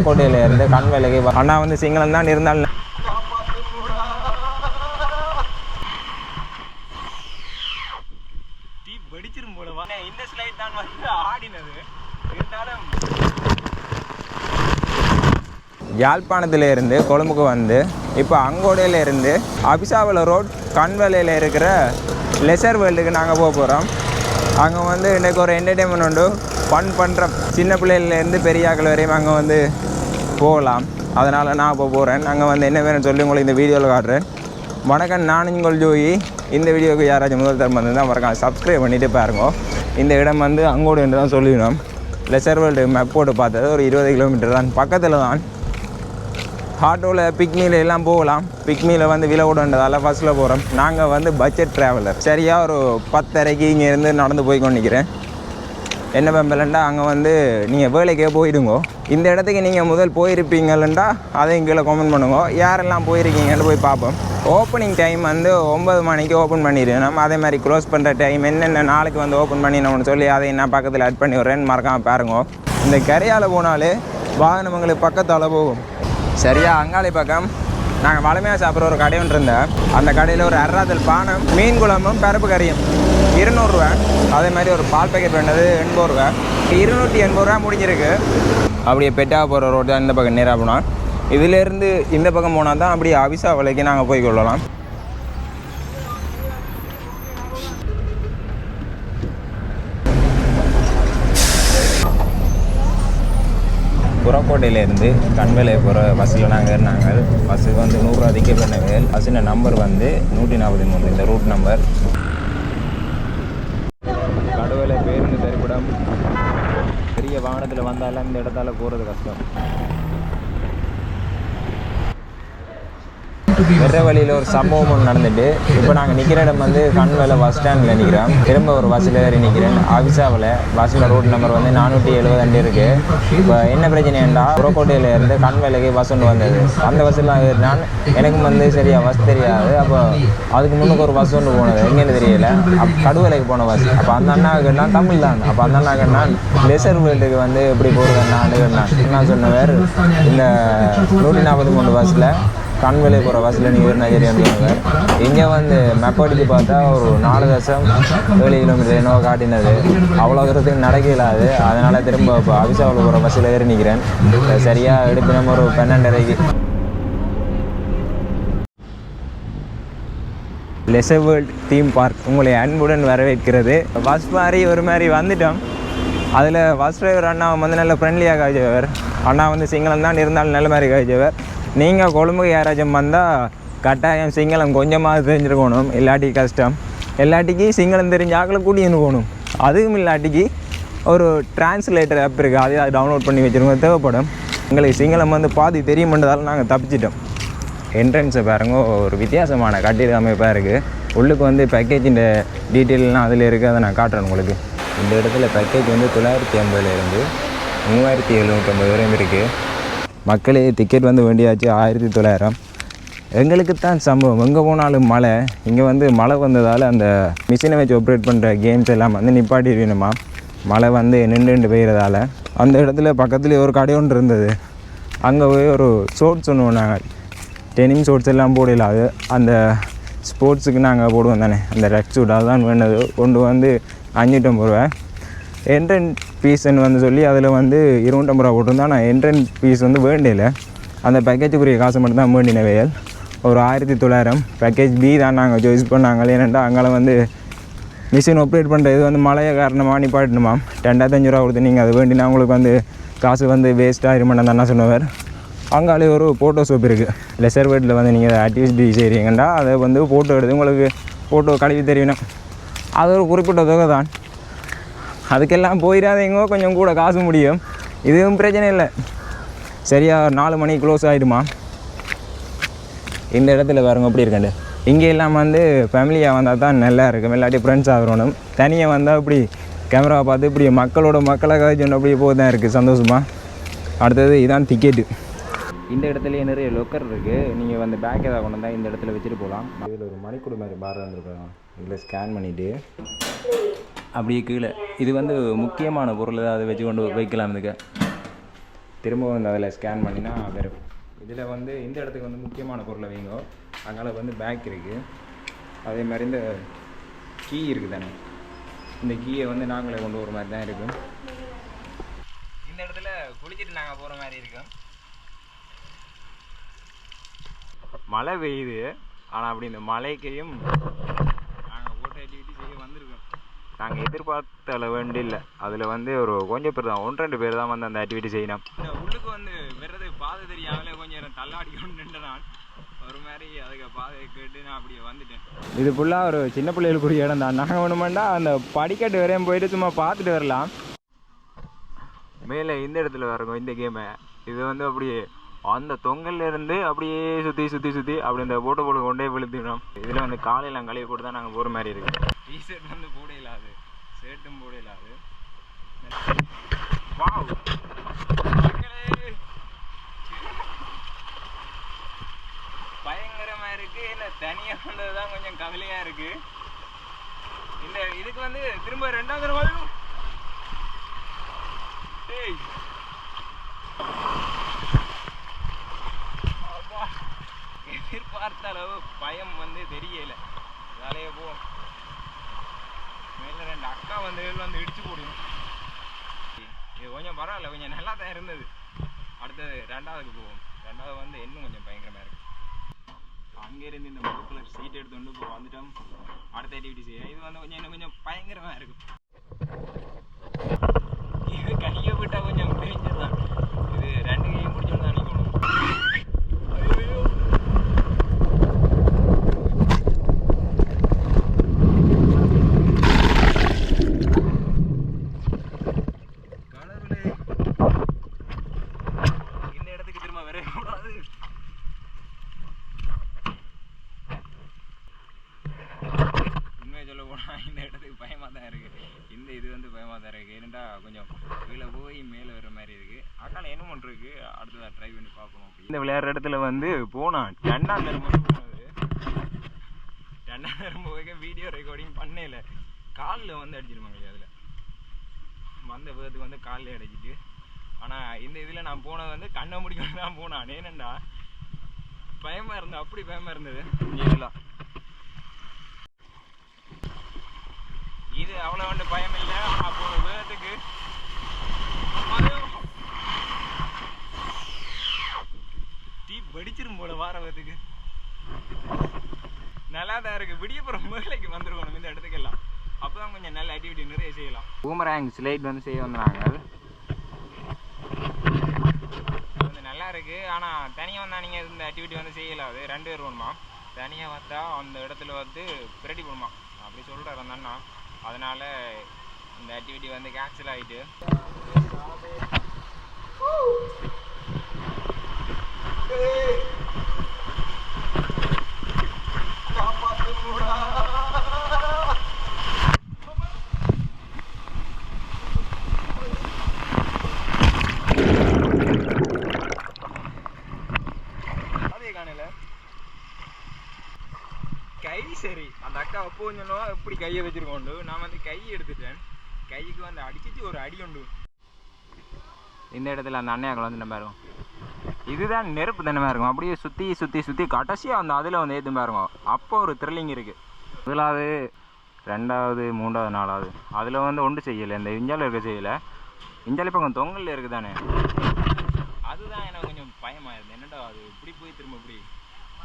புறக்கோட்டையில இருந்து கண் வேலைக்கு அண்ணா வந்து சிங்களம் தான் இருந்தாலும் வெடிச்சிரும் இந்த ஸ்லைட் தான் வந்து ஆடினது இருந்தாலும் யாழ்ப்பாணத்துல இருந்து கொழும்புக்கு வந்து இப்போ அங்கோடையிலேருந்து அபிசாவல ரோட் கண்வலையில் இருக்கிற லெசர் வேர்ல்டுக்கு நாங்கள் போக போகிறோம் அங்கே வந்து இன்றைக்கு ஒரு என்டர்டெயின்மெண்ட் உண்டு. ஃபன் பண்ணுற சின்ன பிள்ளைகள்லேருந்து பெரியாக்கள் வரையும் அங்கே வந்து போகலாம். அதனால் நான் இப்போ போகிறேன் அங்கே வந்து என்ன வேணும்னு சொல்லி உங்களுக்கு இந்த வீடியோவில் காட்டுறேன். வணக்கம் நான் உங்கள் ஜோயி. இந்த வீடியோவுக்கு யாராச்சும் முதல் தரம் வந்து தான் மறக்காம சப்ஸ்கிரைப் பண்ணிட்டு பாருங்க. இந்த இடம் வந்து அங்கோடு என்று தான் சொல்லிடணும் லெசர் வேர்ல்டு மேப் போட்டு பார்த்தது ஒரு இருபது கிலோமீட்டர் தான். பக்கத்தில் தான். ஆட்டோவில் பிக்னியில் எல்லாம் போகலாம். பிக்னியில் வந்து விலை விடன்றதால பஸ்ஸில் போகிறோம் நாங்கள் வந்து பட்ஜெட் ட்ராவலர் சரியாக ஒரு பத்தரைக்கு இங்கேருந்து நடந்து போய் கொண்டிருக்கிறேன் என்ன பெம்பலண்டா அங்கே வந்து நீங்கள் வேலைக்கே போயிடுங்கோ. இந்த இடத்துக்கு நீங்கள் முதல் போயிருப்பீங்களா அதையும் கீழே கமெண்ட் பண்ணுங்க. யாரெல்லாம் போயிருக்கீங்கன்னு போய் பார்ப்போம். ஓப்பனிங் டைம் வந்து ஒம்பது மணிக்கு ஓப்பன் பண்ணிடுவோம் நம்ம அதே மாதிரி க்ளோஸ் பண்ணுற டைம் என்னென்ன நாளைக்கு வந்து ஓப்பன் பண்ணினோம்னு சொல்லி அதை என்ன பக்கத்தில் ஆட் பண்ணி விட்றேன்னு மறக்காமல் பாருங்க. இந்த கரையால் போனாலே வாகனம் உங்களுக்கு பக்கத்தால் போகும். சரியா? அங்காளி பக்கம். நாங்கள் வளமையாக சாப்பிட்ற ஒரு கடை ஒன்று இருந்தேன். அந்த கடையில் ஒரு அர்ராதல் பானம் மீன் குழம்பும் பருப்பு கறியும். இருநூறுவா அதே மாதிரி ஒரு பால் பேக்கெட் வேண்டது எண்பது ரூபா இருநூற்றி எண்பது ரூபா முடிஞ்சிருக்கு. அப்படியே பெட்டா போகிற ரோடு தான் இந்த பக்கம் நேராக போனால் இதிலேருந்து இந்த பக்கம் போனால் தான் அப்படியே அவிசா விலைக்கு நாங்கள் போய் கொள்ளலாம். புறக்கோட்டையிலேருந்து கண்வேலை போகிற பஸ்ஸில் நாங்கள் ஏறினாங்க. பஸ்ஸுக்கு வந்து நூறுரூவா திக்க பண்ண வேல் பஸ்ஸின் நம்பர் வந்து நூற்றி நாற்பத்தி மூணு. இந்த ரூட் நம்பர் பெரிய வந்தாலும் இந்த இடத்தால் போகிறது கஷ்டம். வெற வழியில் ஒரு சம்பவம் ஒன்று நடந்துட்டு இப்போ நாங்கள் நிற்கிற இடம் வந்து கண்வேல பஸ் ஸ்டாண்டில் நிற்கிறோம் திரும்ப ஒரு பஸ்ஸில் ஏறி நிற்கிறேன் ஆஃபீஸாவில் பஸ்ஸில் ரோட் நம்பர் வந்து நானூற்றி எழுபது அண்டு இருக்குது இப்போ என்ன பிரச்சனைண்டா புறக்கோட்டையில் இருந்து கண்வேலைக்கு பஸ் ஒன்று வந்தது. அந்த பஸ்ஸில் ஏறினான். எனக்கும் வந்து சரியா பஸ் தெரியாது. அப்போ அதுக்கு முன்னுக்கு ஒரு பஸ் ஒன்று போனது. எங்கேன்னு தெரியல. அப் கடுவலைக்கு போன பஸ் அப்போ அந்த அண்ணா கேட்டா தமிழ் தான். அப்போ அந்த அண்ணா கேட்டா லெசர் வீட்டுக்கு வந்து எப்படி போகிறது அண்ணான்னு நான் சொன்னவர் இந்த நூற்றி நாற்பத்தி மூணு பஸ்ஸில் கண்வெளி போகிற பஸ்ஸில் நீங்கள் ஒரு நகரியாங்க இங்கே வந்து மேப் அடித்து பார்த்தா ஒரு நாலு தசம் ஏழு கிலோமீட்டர் என்னவோ காட்டினது. அவ்வளோ தூரத்துக்கு நடக்க இல்லாது அதனால் திரும்ப இப்போ அபிசாவில் போகிற பஸ்ஸில் ஏறி நிற்கிறேன் சரியாக எடுத்து நம்ம ஒரு பன்னெண்டரைக்கு. லெசர் தீம் பார்க் உங்களை அன்புடன் வரவேற்கிறது. பஸ் மாதிரி ஒரு மாதிரி வந்துட்டோம். அதில் பஸ் டிரைவர் அண்ணா வந்து நல்ல ஃப்ரெண்ட்லியாக காய்ச்சவர் அண்ணா வந்து சிங்களம் தான் இருந்தாலும் நல்ல மாதிரி காய்ச்சவர் நீங்கள் கொழும்புக்கு யாராச்சும் வந்தால் கட்டாயம் சிங்களம் கொஞ்சமாக தெரிஞ்சிருக்கணும். இல்லாட்டி கஷ்டம். இல்லாட்டிக்கு சிங்களம் தெரிஞ்ச ஆக்களை கூட்டின்னு போகணும். அதுவும் இல்லாட்டிக்கு ஒரு டிரான்ஸ்லேட்டர் ஆப் இருக்குது அதை டவுன்லோட் பண்ணி வச்சுருங்க. தேவைப்படும். எங்களுக்கு சிங்களம் வந்து பாதி தெரியுமென்றதால நாங்கள் தப்பிச்சிட்டோம். என்ட்ரன்ஸை பாருங்க. ஒரு வித்தியாசமான கட்டிட அமைப்பாக இருக்குது உள்ளுக்கு வந்து பேக்கேஜின் டீட்டெயிலெலாம் அதில் இருக்குது அதை நான் காட்டுறேன் உங்களுக்கு. இந்த இடத்துல பேக்கேஜ் வந்து தொள்ளாயிரத்தி ஐம்பதுலேருந்து மூவாயிரத்தி எழுநூற்றம்பது வரையும் இருக்குது மக்களே டிக்கெட் வந்து வேண்டியாச்சு ஆயிரத்தி தொள்ளாயிரம். எங்களுக்கு தான் சம்பவம். எங்கே போனாலும் மழை. இங்கே வந்து மழை வந்ததால் அந்த மிஷினை வச்சு ஆப்ரேட் பண்ணுற கேம்ஸ் எல்லாம் வந்து நிப்பாட்டிடணுமா மழை வந்து நின்று நின்று பெய்கிறதால அந்த இடத்துல பக்கத்துலேயே ஒரு கடை ஒன்று இருந்தது. அங்கே போய் ஒரு ஷோட்ஸ் ஒன்று நாங்கள் டெனிம் ஷோட்ஸ் எல்லாம் போடல. அது அந்த ஸ்போர்ட்ஸுக்கு நாங்கள் போடுவோம் தானே. அந்த ரெட் சூட் அதுதான் வேண்டது கொண்டு வந்து அஞ்சூற்றம்பது ரூபா என்ட்ரன் ஃபீஸ்ன்னு வந்து சொல்லி அதில் வந்து இருநூற்றம்பது ரூபா போட்டிருந்தா நான் என்ட்ரன் ஃபீஸ் வந்து வேண்டியில அந்த பேக்கேஜுக்குரிய காசு மட்டும்தான் வேண்டின வேல். ஒரு ஆயிரத்தி தொள்ளாயிரம். பேக்கேஜ் பி தான் நாங்கள் சாய்ஸ் பண்ணாங்க ஏன்னா அங்கே வந்து மிஷின் ஆப்ரேட் பண்ணுற இது வந்து மழையை காரணமாக நிப்பாட்டணுமா ரெண்டாயிரத்தஞ்சு ரூபா கொடுத்து நீங்கள் அது வேண்டினா உங்களுக்கு வந்து காசு வந்து வேஸ்ட்டாக ஆயிருமென்னு தானே சொன்னவர் அங்காலே ஒரு ஃபோட்டோ ஷோப் இருக்குது லெசர் வேர்டில் வந்து நீங்கள் ஆக்டிவிட்டி செய்கிறீங்கண்டா அதை வந்து ஃபோட்டோ எடுத்து உங்களுக்கு ஃபோட்டோ கழுவி தெரியணும். அது ஒரு குறிப்பிட்ட தொகை தான் அதுக்கெல்லாம் போயிடாதீங்க கொஞ்சம் கூட காசு முடியும். இதுவும் பிரச்சனை இல்லை. சரியாக நாலு மணி க்ளோஸ் ஆகிடுமா இந்த இடத்துல பாருங்க எப்படி இருக்கண்டு. இங்கே இல்லாமல் வந்து ஃபேமிலியாக வந்தால் தான் நல்லா இருக்கும். இல்லாட்டி ஃப்ரெண்ட்ஸ் ஆகணும் தனியாக வந்தால் இப்படி கேமரா பார்த்து இப்படி மக்களோட மக்களாக கழிச்சு அப்படியே போக தான் இருக்குது சந்தோஷமாக அடுத்தது இதான் டிக்கெட்டு இந்த இடத்துலயே நிறைய லொக்கர் இருக்குது நீங்கள் வந்து பேக் ஏதாவது கொண்டு வந்தால் இந்த இடத்துல வச்சுட்டு போகலாம் இதில் ஒரு மணிக்கூட மாதிரி பார் வந்துருக்காங்க இதில் ஸ்கேன் பண்ணிவிட்டு அப்படியே கீழே. இது வந்து முக்கியமான பொருள் ஏதாவது வச்சு கொண்டு வைக்கலாம் இதுக்கு. திரும்ப வந்து அதில் ஸ்கேன் பண்ணினா வரும் இதில் வந்து இந்த இடத்துக்கு வந்து முக்கியமான பொருளை வைங்க. அதனால் வந்து பேக் இருக்குது அதே மாதிரி இந்த கீ இருக்குது தானே. இந்த கீயை வந்து நாங்களே கொண்டு வர மாதிரி தான் இருக்கும் இந்த இடத்துல குளிச்சுட்டு நாங்கள் போகிற மாதிரி இருக்கும் மழை பெய்யுது. ஆனால் அப்படி இந்த மழைக்கையும் நாங்கள் ஓட்ட ஆக்டிவிட்டி செய்ய வந்திருக்கோம் நாங்கள் எதிர்பார்த்த அளவு இல்லை. அதில் வந்து ஒரு கொஞ்சம் பேர் தான் ஒன்று ரெண்டு பேர் தான் வந்து அந்த ஆக்டிவிட்டி செய்யணும். இந்த உள்ளுக்கு வந்து வர்றது பாதை தெரியாமலே கொஞ்சம் நேரம் தள்ளாடி கொண்டு நின்று நான் ஒரு மாதிரி அதுக்கு பாதையை கேட்டு நான் அப்படியே வந்துட்டேன். இது ஃபுல்லாக ஒரு சின்ன பிள்ளைகளுக்குரிய இடம் தான். நாங்கள் ஒன்றுமெண்டா அந்த படிக்கட்டு வரையும் போயிட்டு சும்மா பார்த்துட்டு வரலாம். மேலே இந்த இடத்துல வரணும் இந்த கேமை இது வந்து அப்படியே அந்த தொங்கல்ல இருந்து அப்படியே சுற்றி சுற்றி சுற்றி அப்படி இந்த போட்டு போட்டு கொண்டே விழுத்திடும் இதில் வந்து காலையில் கழுவி போட்டு தான் நாங்கள் போகிற மாதிரி இருக்கு. டிஷர்ட் வந்து போட இல்லாது. ஷர்ட்டும் போட இல்லாது. வாவ் மக்களே. பயங்கரமா இருக்கு. என்ன தனியா வந்தது தான் கொஞ்சம் கவலையா இருக்கு. இந்த இதுக்கு வந்து திரும்ப ரெண்டாவது தடவை. வரணும் டேய் அப்பா. எதிர்பார்த்த அளவு பயம் வந்து தெரியல. வேலையை போ. மேல ரெண்டு அக்கா வந்து வந்து இடிச்சு போடும் இது கொஞ்சம் பரவாயில்ல கொஞ்சம் நல்லா தான் இருந்தது. அடுத்தது ரெண்டாவதுக்கு போவோம். ரெண்டாவது வந்து இன்னும் கொஞ்சம் பயங்கரமாக இருக்கு. அங்கேருந்து இந்த முகப்பில் சீட் எடுத்துகிட்டு இப்போ வந்துட்டோம். அடுத்த ஆக்டிவிட்டி செய்ய. இது வந்து கொஞ்சம் இன்னும் கொஞ்சம் பயங்கரமாக இருக்கும் இது கையை விட்டா கொஞ்சம் டேஞ்சர் தான் இது ரெண்டு கையும் பிடிச்சோன்னு தான் நிற்கணும் ஐயோ கடவுளே இந்த இடத்துக்கு திரும்ப வரவே கூடாது உண்மையை சொல்ல போனால் இந்த இடத்துக்கு பயமாக தான் இருக்குது இந்த இது வந்து பயமாக தான் இருக்குது ஏன்னா கொஞ்சம் கீழே போய் மேலே வர மாதிரி இருக்குது அக்கால என்ன பண்ணுறதுக்கு அடுத்ததாக ட்ரை பண்ணி பார்ப்போம் இந்த விளையாடுற இடத்துல வந்து போனான் ரெண்டாம் தரம் போனது. தரம் போக வீடியோ ரெக்கார்டிங் பண்ணல. காலில் வந்து அடிச்சிருமாங்க அதில். வந்த விதத்துக்கு வந்து காலில் அடைச்சிட்டு. ஆனால் இந்த இதில் நான் போனது வந்து கண்ணை முடிக்கணும் தான் போனான். ஏனண்டா பயமாக இருந்தது அப்படி பயமாக இருந்தது. இதெல்லாம் இது அவ்வளோ ஒன்று பயம் இல்லை. ஆனால் விதத்துக்கு ஐயோ! தீ வெடிச்சிரும் போல வார விதத்துக்கு நல்லா தான் இருக்கு விடியப்புறம் மேலைக்கு வந்துருக்கணும் இந்த இடத்துக்கெல்லாம். அப்பதான் கொஞ்சம் நல்ல ஆக்டிவிட்டி நிறைய செய்யலாம். பூமராங் ஸ்லைட் வந்து செய்ய வந்தாங்க. வந்து நல்லா இருக்கு. ஆனா தனியா வந்தா நீங்க இந்த ஆக்டிவிட்டி வந்து செய்யல. அது ரெண்டு பேர் வேணுமா தனியா வந்தா அந்த இடத்துல வந்து பிரடி பண்ணுமா அப்படி சொல்றாரு அந்த அண்ணா. அதனால இந்த ஆக்டிவிட்டி வந்து கேன்சல் ஆகிட்டு Hey! கை சரி. அந்த அக்கா அப்போ கொஞ்சம் எப்படி கையை வச்சிருக்கோண்டு நான் வந்து கை எடுத்துட்டேன். கைக்கு வந்து அடிச்சிட்டு ஒரு அடி உண்டு. இந்த இடத்துல அந்த அண்ணையாக்கள் வந்து நம்ம இருக்கும் இதுதான் நெருப்பு தானே இருக்கும் அப்படியே சுற்றி சுற்றி சுற்றி கடைசியாக அந்த அதில் வந்து ஏற்றுமா இருக்கும் அப்போ ஒரு த்ரில்லிங் இருக்குது முதலாவது ரெண்டாவது மூன்றாவது நாலாவது. அதில் வந்து ஒன்று செய்யலை. இந்த இஞ்சால இருக்க செய்யலை. இஞ்சாலி பக்கம் தொங்கலில் இருக்குது தானே அதுதான் எனக்கு கொஞ்சம் பயமாக இருந்தது. என்னடா அது? இப்படி போய் திரும்ப இப்படி?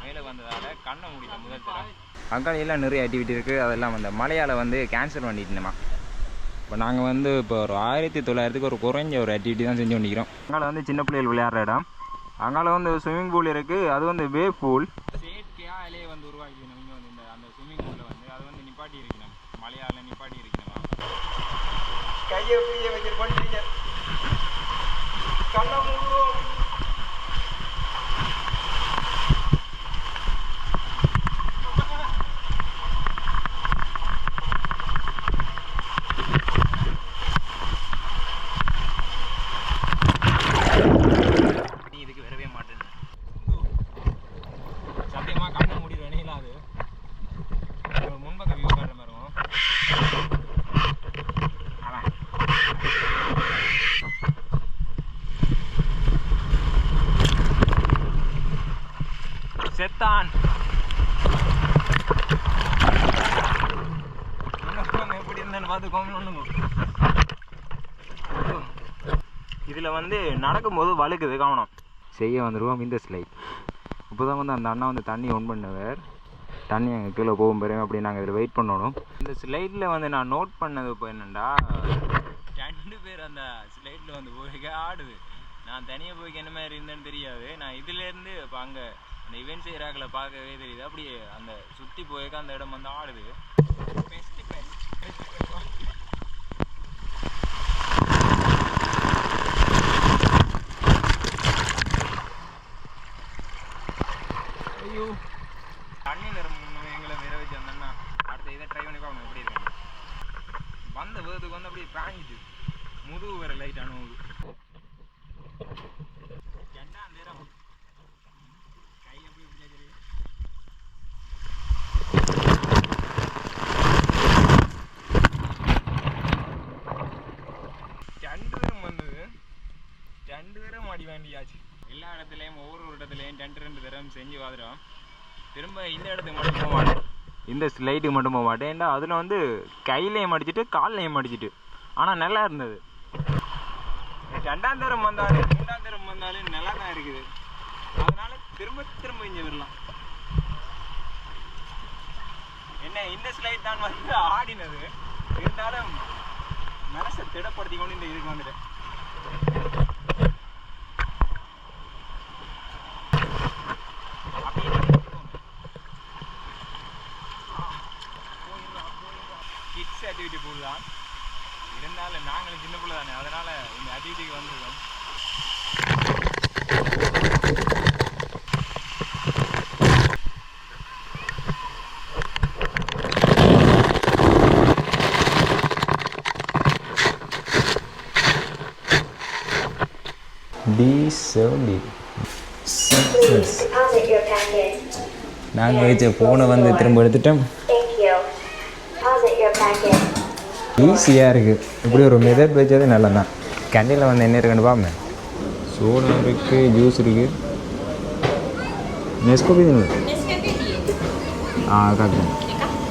மேலே வந்ததால கண்ணை முடியல முதல் தர அங்காளி எல்லாம் நிறைய ஆக்டிவிட்டி இருக்குது அதெல்லாம் அந்த மலையால் வந்து கேன்சல் பண்ணிட்டுமா? இப்போ நாங்கள் வந்து இப்போ ஒரு ஆயிரத்தி தொள்ளாயிரத்துக்கு ஒரு குறைஞ்ச ஒரு ஆக்டிவிட்டி தான் செஞ்சு கொண்டிருக்கிறோம். அங்கால வந்து சின்ன பிள்ளைகள் விளையாடுற இடம். அங்கால வந்து ஸ்விம்மிங் பூல் இருக்குது அது வந்து வே பூல் செயற்கையாக அதிலே வந்து உருவாக்கிக்கணும். இங்கே வந்து இந்த அந்த ஸ்விம்மிங் பூலில் வந்து அது வந்து நிப்பாட்டி இருக்கணும். மலையால் நிப்பாட்டி இருக்கணும்? கையை ஃப்ரீயை வச்சு பண்ணிட்டீங்க கண்ணை மூடுவோம் நீ இதுக்கு வரவே மாட்டேன் சத்தியமா கண்ணை மூடிடுவேன் இல்லை அது ஒரு முன்பக்க வியூ காட்டுற மாதிரி இருக்கும் அதான் செத்தான் எப்படி இருந்தேன்னு பார்த்து கோமணும் இதில் வந்து நடக்கும்போது வழுக்குது கவனம். செய்ய வந்துடுவோம் இந்த ஸ்லைட் இப்போ தான் வந்து அந்த அண்ணா வந்து தண்ணி ஒன் பண்ணவர். தண்ணி அங்கே கீழே போகும் பெரும் அப்படி நாங்கள் இதில் வெயிட் பண்ணணும். இந்த ஸ்லைட்டில் வந்து நான் நோட் பண்ணது இப்போ என்னென்னா ரெண்டு பேர் அந்த ஸ்லைட்டில் வந்து போய்க்க ஆடுது. நான் தனியாக போய்க்க என்ன மாதிரி இருந்தேன்னு தெரியாது. நான் இதுலேருந்து இப்போ அங்கே அந்த இவெண்ட் செய்கிறாக்களை பார்க்கவே தெரியுது. அப்படியே அந்த சுற்றி போய்க்க அந்த இடம் வந்து ஆடுது. Festival. ஐயோ. தண்ணி நிறம் எங்களை வேற வச்சு அண்ணா அடுத்த இதை ட்ரை பண்ணி பார்க்கணும் எப்படி இருக்கு வந்த வேதுக்கு வந்து அப்படியே பாஞ்சிட்டு முதுகு வேற லைட் அணுகுது ரெண்டாம் நேரம் கை எப்படி எப்படி தெரியுது ரெண்டு பேரும் வந்தது ரெண்டு தரம் வேண்டியாச்சு எல்லா இடத்துலையும் ஒவ்வொரு ஒரு இடத்துலையும் ரெண்டு ரெண்டு தரம் செஞ்சு பார்த்துட்டோம். திரும்ப இந்த இடத்துக்கு மட்டும் போக மாட்டேன். இந்த ஸ்லைட்டுக்கு மட்டும் போக மாட்டேன். ஏன்டா அதில் வந்து கையிலையும் அடிச்சிட்டு கால்லையும் அடிச்சிட்டு ஆனால் நல்லா இருந்தது. ரெண்டாம் தரம் வந்தாலும் மூன்றாம் தரம் வந்தாலும் நல்லா தான் இருக்குது. அதனால திரும்ப திரும்ப இங்கே வரலாம். என்ன இந்த ஸ்லைட் தான் வந்து ஆடினது. இருந்தாலும் மனசை திடப்படுத்தி கொண்டு இந்த இதுக்கு வந்துட்டேன் கிட்ஸ் ஆக்டிவிட்டி பூல் தான் இருந்தாலும் நாங்களும் சின்ன பிள்ளை தானே அதனால இந்த ஆக்டிவிட்டிக்கு வந்துருக்கோம் T seventy Please deposit your packet. நாங்கள் வச்ச ஃபோனை வந்து திரும்ப எடுத்துட்டோம். ஈஸியாக இருக்குது இப்படி ஒரு மெதட் வச்சது நல்லதான் கேண்டீனில் வந்து என்ன இருக்குன்னு பாமே சோடா இருக்குது ஜூஸ் இருக்குது நெஸ்கோபி ஆ காட்டுங்க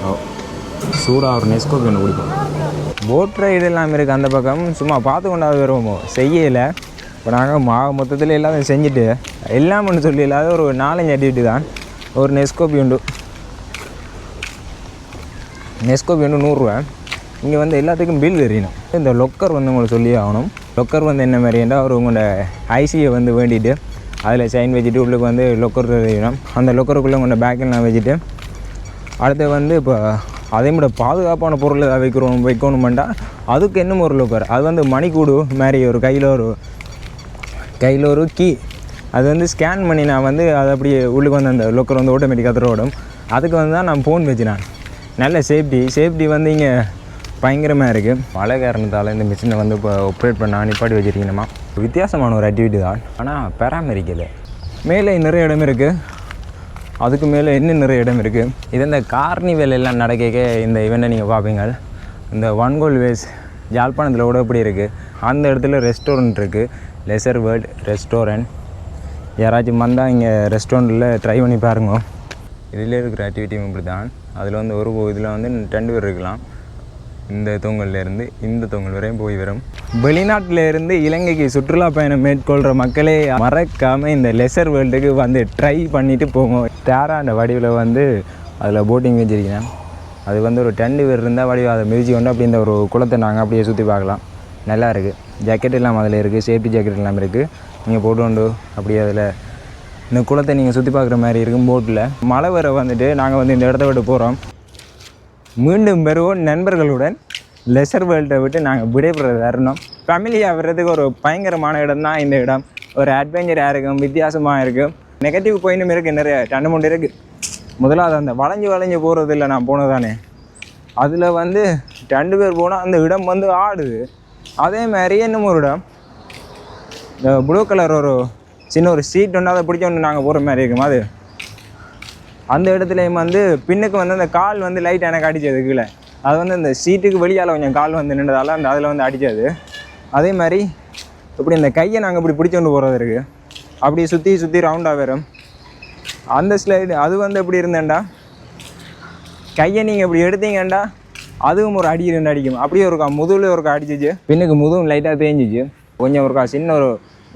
ஓ சூடாக ஒரு நெஸ்கோபி ஒன்று குடிப்போம். போட் ரைடு எல்லாம் இருக்குது அந்த பக்கம். சும்மா பார்த்து கொண்டாது வருவோமோ? செய்யலை. இப்போ நாங்கள் மா மொத்தத்தில் எல்லாத்தையும் செஞ்சுட்டு எல்லாம் ஒன்று சொல்லி இல்லாத ஒரு நாலஞ்சு அடிக்கிட்டு தான். ஒரு நெஸ்கோபி உண்டு. நெஸ்கோபி வந்து நூறுரூவா இங்கே வந்து எல்லாத்துக்கும் பில் தெரியணும் இந்த லொக்கர் வந்து உங்களுக்கு சொல்லி ஆகணும். லொக்கர் வந்து என்ன மாதிரின்னா அவர் உங்களோட ஐசியை வந்து வேண்டிட்டு அதில் சைன் வச்சுட்டு உள்ளுக்கு வந்து லொக்கர் தெரியணும் அந்த லொக்கருக்குள்ளே உங்களோட பேக்கெல்லாம் வச்சுட்டு அடுத்து வந்து இப்போ அதே விட பாதுகாப்பான பொருள் ஏதாவது வைக்கிறோம் வைக்கணுமெண்டா அதுக்கு இன்னும் ஒரு லொக்கர் அது வந்து மணிக்கூடு மாதிரி ஒரு கையில் ஒரு கையில் ஒரு கீ அது வந்து ஸ்கேன் பண்ணி நான் வந்து அதை அப்படியே உள்ளுக்கு வந்து அந்த லொக்கர் வந்து ஆட்டோமேட்டிக்காக திரோடும் அதுக்கு வந்து தான் நான் ஃபோன் வச்சு நான். நல்ல சேஃப்டி சேஃப்டி வந்து இங்கே பயங்கரமாக இருக்குது மழை காரணத்தால் இந்த மிஷினை வந்து இப்போ ஆப்ரேட் பண்ண நிப்பாட்டி வச்சுருக்கணுமா? வித்தியாசமான ஒரு ஆக்டிவிட்டி தான். ஆனால் பராமரிக்கலை. மேலே நிறைய இடம் இருக்குது அதுக்கு மேலே இன்னும் நிறைய இடம் இருக்குது இது இந்த கார்னிவல் எல்லாம் நடக்க இந்த இவெண்ட்டை நீங்கள் பார்ப்பீங்க. இந்த ஒன்கோல் வேஸ் யாழ்ப்பாணத்தில் கூட எப்படி இருக்குது அந்த இடத்துல ரெஸ்டாரண்ட் இருக்குது லெசர் வேர்ல்டு ரெஸ்டாரண்ட் யாராச்சும் வந்தால் இங்கே ரெஸ்டாரண்ட்டில் ட்ரை பண்ணி பாருங்க. இதில் இருக்கிற ஆக்டிவிட்டியும் இப்படி தான் அதில் வந்து ஒரு இதில் வந்து ரெண்டு பேர் இருக்கலாம். இந்த தொங்கல்லேருந்து இந்த தொங்கல் வரையும் போய் வரும். வெளிநாட்டில் இருந்து இலங்கைக்கு சுற்றுலா பயணம் மேற்கொள்கிற மக்களே மறக்காமல் இந்த லெசர் வேர்ல்டுக்கு வந்து ட்ரை பண்ணிவிட்டு போங்க. டேரா அந்த வடிவில் வந்து அதில் போட்டிங் வச்சுருக்கிறேன். அது வந்து ஒரு டெண்டு பேர் இருந்தால் வடிவ அதை மிதிச்சு கொண்டு அப்படி இந்த ஒரு குளத்தை நாங்கள் அப்படியே சுற்றி பார்க்கலாம். நல்லா இருக்குது ஜாக்கெட் எல்லாம் அதில் இருக்குது சேஃப்டி ஜாக்கெட் எல்லாம் இருக்குது நீங்கள் போட்டு கொண்டு அப்படியே அதில் இந்த குளத்தை நீங்கள் சுற்றி பார்க்குற மாதிரி இருக்கும் போட்டில் மழை வர வந்துட்டு நாங்கள் வந்து இந்த இடத்த விட்டு போகிறோம் மீண்டும் பெறுவோம் நண்பர்களுடன். லெசர் வேர்ல்டை விட்டு நாங்கள் விடைபெற வரணும். ஃபேமிலியாக வர்றதுக்கு ஒரு பயங்கரமான இடம் தான் இந்த இடம். ஒரு அட்வென்ச்சராக இருக்கும் வித்தியாசமாக இருக்கும். நெகட்டிவ் பாயிண்ட்டும் இருக்குது நிறைய ரெண்டு மூணு இருக்குது முதலாவது அந்த வளைஞ்சு வளைஞ்சு போகிறது இல்லை நான் போனதானே அதில் வந்து ரெண்டு பேர் போனால் அந்த இடம் வந்து ஆடுது. அதே மாதிரி இன்னும் ஒரு இடம். இந்த ப்ளூ கலர் ஒரு சின்ன ஒரு சீட் ஒன்று அதை பிடிச்சோன்னு நாங்கள் போகிற மாதிரி இருக்கும் அது? அந்த இடத்துலையும் வந்து பின்னுக்கு வந்து அந்த கால் வந்து லைட் எனக்கு அடித்தது கீழே. அது வந்து இந்த சீட்டுக்கு வெளியால் கொஞ்சம் கால் வந்து நின்றதால அந்த அதில் வந்து அடித்தது அதே. மாதிரி இப்படி இந்த கையை நாங்கள் இப்படி பிடிச்சி கொண்டு போகிறது இருக்குது அப்படி சுற்றி சுற்றி ரவுண்டாக வரும். அந்த ஸ்லைடு அது வந்து எப்படி இருந்தேன்டா? கையை நீங்கள் இப்படி எடுத்தீங்கண்டா? அதுவும் ஒரு அடி ரெண்டு அடிக்கும். அப்படியே ஒருக்கா முதுகில் ஒருக்கா அடிச்சிச்சு. பின்னுக்கு முதுகும் லைட்டாக தேஞ்சிச்சு. கொஞ்சம் ஒருக்கா சின்ன ஒரு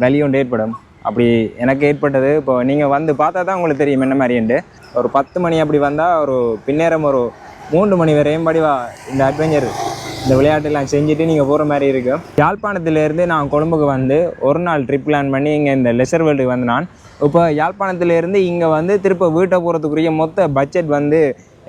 வலி ஒன்று ஏற்படும். அப்படி எனக்கு ஏற்பட்டது. இப்போ நீங்கள் வந்து பார்த்தா தான் உங்களுக்கு தெரியும் என்ன மாதிரின்ட்டு. ஒரு பத்து மணி அப்படி வந்தால் ஒரு பின்னேரம் ஒரு மூன்று மணி வரையும் படிவா இந்த அட்வென்ச்சர் இந்த விளையாட்டெல்லாம் செஞ்சுட்டு நீங்கள் போகிற மாதிரி இருக்கும் யாழ்ப்பாணத்துலேருந்து நான் கொழும்புக்கு வந்து ஒரு நாள் ட்ரிப் பிளான் பண்ணி இங்கே இந்த லெசர் வேர்ல்டுக்கு வந்து நான். இப்போ யாழ்ப்பாணத்துலேருந்து இங்கே வந்து திரும்ப வீட்டை போகிறதுக்குரிய மொத்த பட்ஜெட் வந்து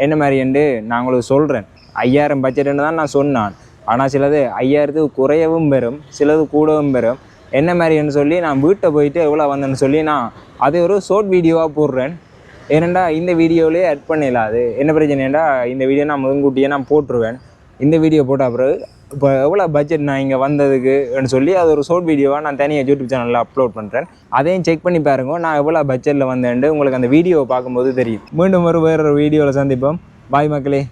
என்ன மாதிரின்ட்டு நான் உங்களுக்கு சொல்கிறேன் ஐயாயிரம் பட்ஜெட்டுன்னு தான் நான் சொன்னான். ஆனால் சிலது ஐயாயிரத்துக்கு குறையவும் பெறும் சிலது கூடவும் பெறும். என்ன மாதிரின்னு சொல்லி நான் வீட்டை போயிட்டு எவ்வளோ வந்தேன்னு சொல்லி நான் அது ஒரு ஷார்ட் வீடியோவாக போடுறேன். ஏனெண்டா இந்த வீடியோவிலே ஆட் பண்ணிடலாம் அது என்ன பிரச்சனைண்டா இந்த வீடியோ நான் முன்கூட்டியே நான் போட்டுருவேன். இந்த வீடியோ போட்ட பிறகு இப்போ எவ்வளோ பட்ஜெட் நான் இங்கே வந்ததுக்குன்னு சொல்லி அது ஒரு ஷார்ட் வீடியோவாக நான் தனியாக யூடியூப் சேனலில் அப்லோட் பண்ணுறேன் அதையும் செக் பண்ணி பாருங்க நான் எவ்வளோ பட்ஜெட்டில் வந்தேன்ட்டு உங்களுக்கு அந்த வீடியோவை பார்க்கும்போது தெரியும். மீண்டும் ஒரு வேறொரு வீடியோவில் சந்திப்போம். பாய் மக்களே.